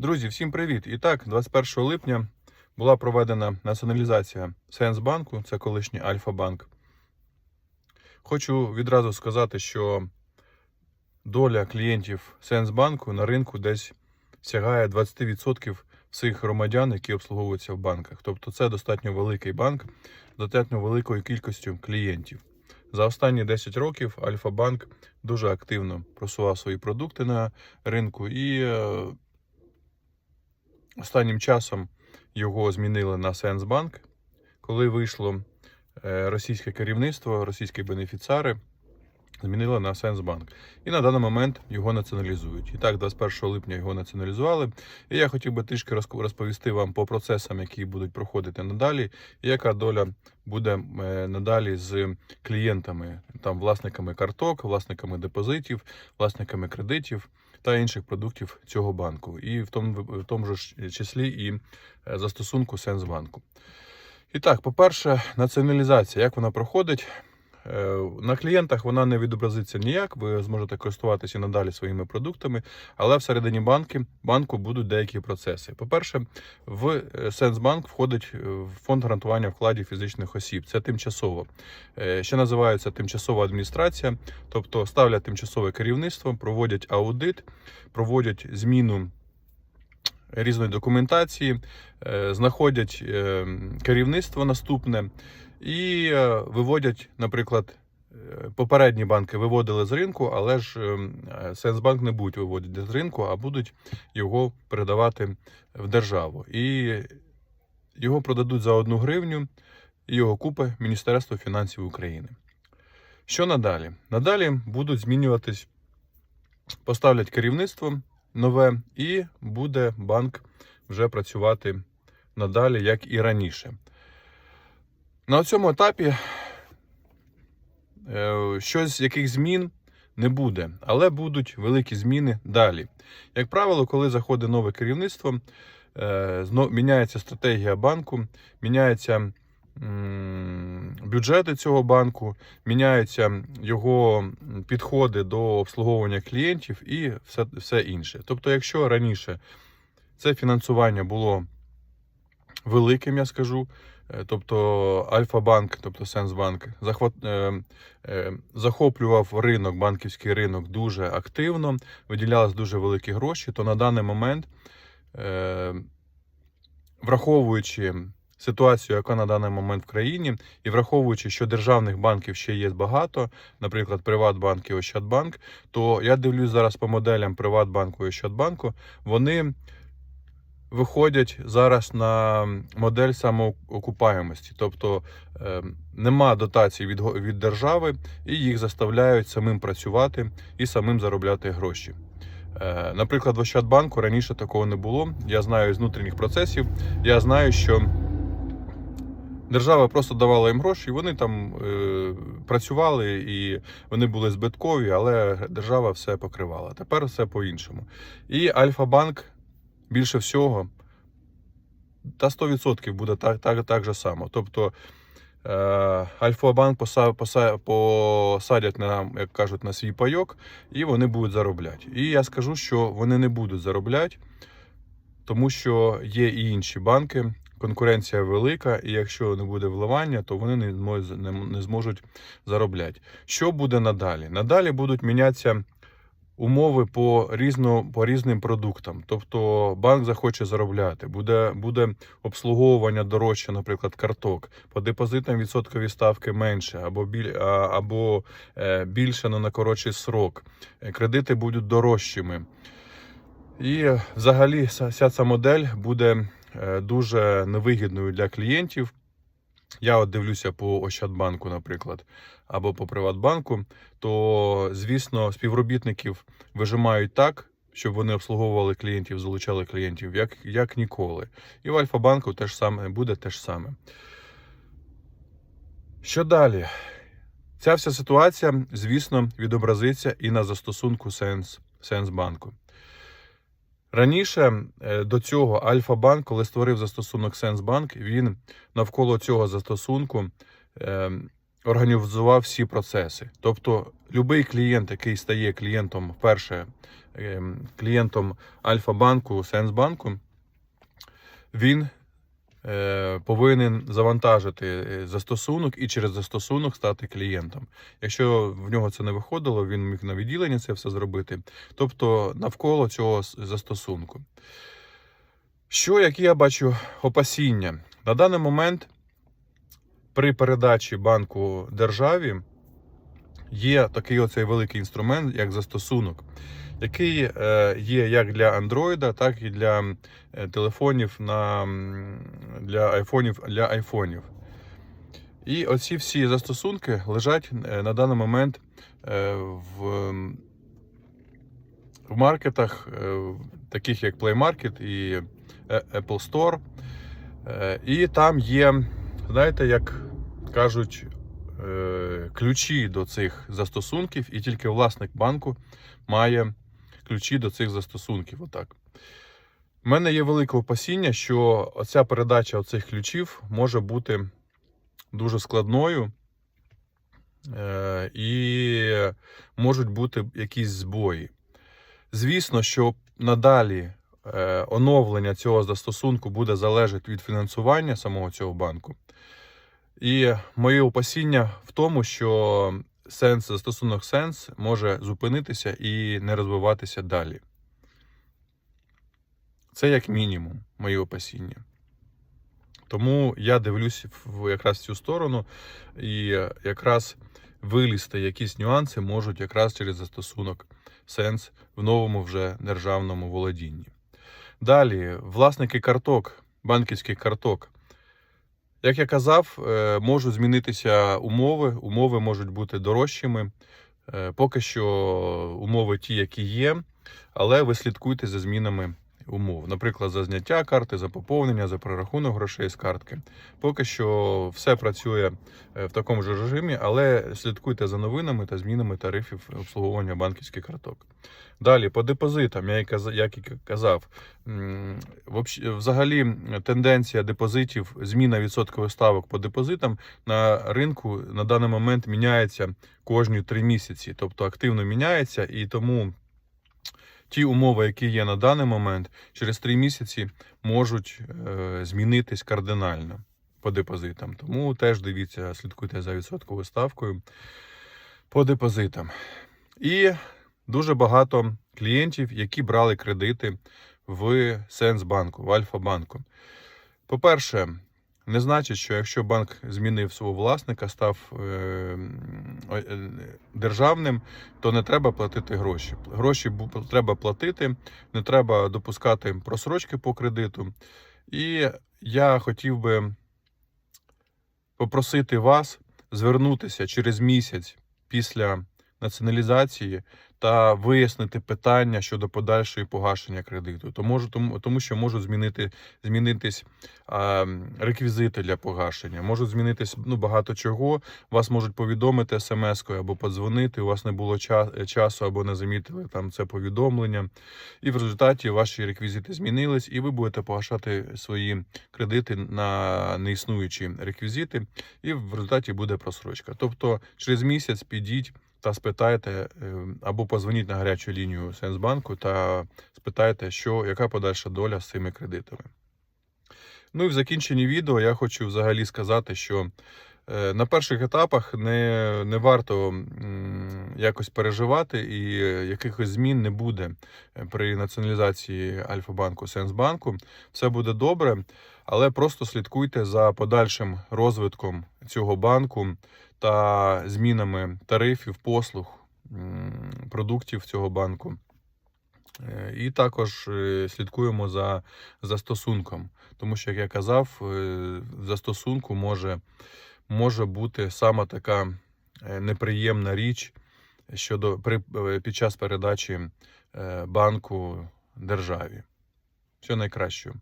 Друзі, всім привіт! І так, 21 липня була проведена націоналізація Сенсбанку, це колишній Альфа-банк. Хочу відразу сказати, що доля клієнтів Сенсбанку на ринку десь сягає 20% всіх громадян, які обслуговуються в банках. Тобто це достатньо великий банк, з достатньо великою кількістю клієнтів. За останні 10 років Альфа-банк дуже активно просував свої продукти на ринку і е, Останнім часом його змінили на Сенсбанк, коли вийшло е, російське керівництво, російські бенефіціари змінили на Сенсбанк. І на даний момент його націоналізують. І так, 21 липня його націоналізували. І я хотів би трішки розповісти вам по процесам, які будуть проходити надалі, і яка доля буде е, надалі з клієнтами, там власниками карток, власниками депозитів, власниками кредитів та інших продуктів цього банку, і в тому, в тому ж числі і е, застосунку Сенсбанку. І так, по-перше, націоналізація, як вона проходить? Е, На клієнтах вона не відобразиться ніяк, ви зможете користуватися надалі своїми продуктами, але всередині банки, банку будуть деякі процеси. По-перше, в е, Сенсбанк входить в фонд гарантування вкладів фізичних осіб. Це тимчасово. Е, Ще називається тимчасова адміністрація, тобто ставлять тимчасове керівництво, проводять аудит, проводять зміну різної документації, е, знаходять е, керівництво наступне і е, виводять, наприклад, попередні банки виводили з ринку, але ж Сенсбанк не будуть виводити з ринку, а будуть його передавати в державу. І його продадуть за одну гривню, і його купить Міністерство фінансів України. Що надалі? Надалі будуть змінюватись, поставлять керівництво нове, і буде банк вже працювати надалі, як і раніше. На цьому етапі е, щось, яких змін не буде, але будуть великі зміни далі. Як правило, коли заходить нове керівництво, е, міняється стратегія банку, міняється бюджети цього банку, міняються його підходи до обслуговування клієнтів і все, все інше. Тобто, якщо раніше це фінансування було великим, я скажу. е, Тобто Альфа-банк, тобто Сенсбанк, захват, е, е, захоплював ринок, банківський ринок дуже активно, виділялись дуже великі гроші, то на даний момент, е, враховуючи ситуацію, яка на даний момент в країні, і враховуючи, що державних банків ще є багато, наприклад, Приватбанк і Ощадбанк, то я дивлюсь зараз по моделям Приватбанку і Ощадбанку, вони виходять зараз на модель самоокупаємості, тобто е, нема дотацій від, від держави, і їх заставляють самим працювати і самим заробляти гроші. Е, Наприклад, в Ощадбанку раніше такого не було. Я знаю з внутрішніх процесів. Я знаю, що держава просто давала їм гроші, і вони там е, працювали, і вони були збиткові, але держава все покривала. Тепер все по-іншому. І Альфа-банк більше всього, та 100% буде так, так, так же само. Тобто е, Альфа-банк поса, поса, посадять на, як кажуть, на свій пайок, і вони будуть заробляти. І я скажу, що вони не будуть заробляти, тому що є і інші банки. Конкуренція велика, і якщо не буде вливання, то вони не зможуть, заробляти. Що буде надалі? Надалі будуть мінятися умови по різно, по різним продуктам. Тобто банк захоче заробляти, буде, буде обслуговування дорожче, наприклад, карток, по депозитам відсоткові ставки менше, або, біль, або е, більше але на коротший срок. Кредити будуть дорожчими. І взагалі вся ця модель буде дуже невигідною для клієнтів. Я от дивлюся по Ощадбанку, наприклад, або по Приватбанку, то, звісно, співробітників вижимають так, щоб вони обслуговували клієнтів, залучали клієнтів, як, як ніколи. І в Альфа-банку теж саме буде те ж саме. Що далі? Ця вся ситуація, звісно, відобразиться і на застосунку Сенс, Сенсбанку. Раніше е, до цього Альфа-банк, коли створив застосунок Сенсбанк, він навколо цього застосунку е, організував всі процеси. Тобто, будь-який клієнт, який стає клієнтом, перше, ем, клієнтом Альфа-банку, Сенсбанку, він е, повинен завантажити е, застосунок і через застосунок стати клієнтом. Якщо в нього це не виходило, він міг на відділенні це все зробити. Тобто навколо цього застосунку. Що, які я бачу опасіння? На даний момент при передачі банку державі є такий оцей великий інструмент, як застосунок, який е, є як для Android, так і для е, телефонів на, для айфонів для айфонів. І оці всі застосунки лежать е, на даний момент в, в маркетах, таких як Play Market і Apple Store. І там є, знаєте, як кажуть, ключі до цих застосунків, і тільки власник банку має ключі до цих застосунків. Отак. У мене є велике опасіння, що оця передача оцих ключів може бути дуже складною. е, І можуть бути якісь збої. Звісно, що надалі е, оновлення цього застосунку буде залежати від фінансування самого цього банку. І моє опасіння в тому, що сенс, застосунок сенс може зупинитися і не розвиватися далі. Це як мінімум мої опасіння. Тому я дивлюсь в якраз цю сторону, і якраз вилізти якісь нюанси можуть якраз через застосунок сенс в новому вже державному володінні. Далі, власники карток, банківських карток. Як я казав, е, можуть змінитися умови, умови можуть бути дорожчими. Е, Поки що умови ті, які є, але ви слідкуйте за змінами умов. Наприклад, за зняття карти, за поповнення, за прорахунок грошей з картки. Поки що все працює е, в такому ж режимі, але слідкуйте за новинами та змінами тарифів обслуговування банківських карток. Далі по депозитам, я як і казав, взагалі тенденція депозитів, зміна відсоткових ставок по депозитам на ринку на даний момент міняється кожні три місяці, тобто активно міняється, і тому ті умови, які є на даний момент, через три місяці можуть е, змінитись кардинально по депозитам. Тому теж дивіться, слідкуйте за відсотковою ставкою по депозитам. І дуже багато клієнтів, які брали кредити в Сенсбанку, в Альфа-банку. По-перше, не значить, що якщо банк змінив свого власника, став е, е, державним, то не треба платити гроші. Гроші треба платити, не треба допускати просрочки по кредиту. І я хотів би попросити вас звернутися через місяць після націоналізації та вияснити питання щодо подальшої погашення кредиту. Тому, тому, тому що можуть змінити, змінитись а, реквізити для погашення, можуть змінитись ну, багато чого. Вас можуть повідомити смс-кою або подзвонити. У вас не було ча- часу або не замітили там це повідомлення. І в результаті ваші реквізити змінились, і ви будете погашати свої кредити на неіснуючі реквізити, і в результаті буде просрочка. Тобто через місяць підіть та спитайте е, або позвоніть на гарячу лінію Сенсбанку та спитайте, що яка подальша доля з цими кредитами. Ну і в закінченні відео я хочу взагалі сказати, що на перших етапах не, не варто якось переживати, і е, якихось змін не буде е, при націоналізації Альфа-банку Сенсбанку. Все буде добре, але просто слідкуйте за подальшим розвитком цього банку та змінами тарифів, послуг, продуктів цього банку. Е, І також е, слідкуємо за застосунком, тому що, як я казав, е, в застосунку може, може бути саме така е, неприємна річ щодо при, е, під час передачі е, банку державі. Всього найкращого.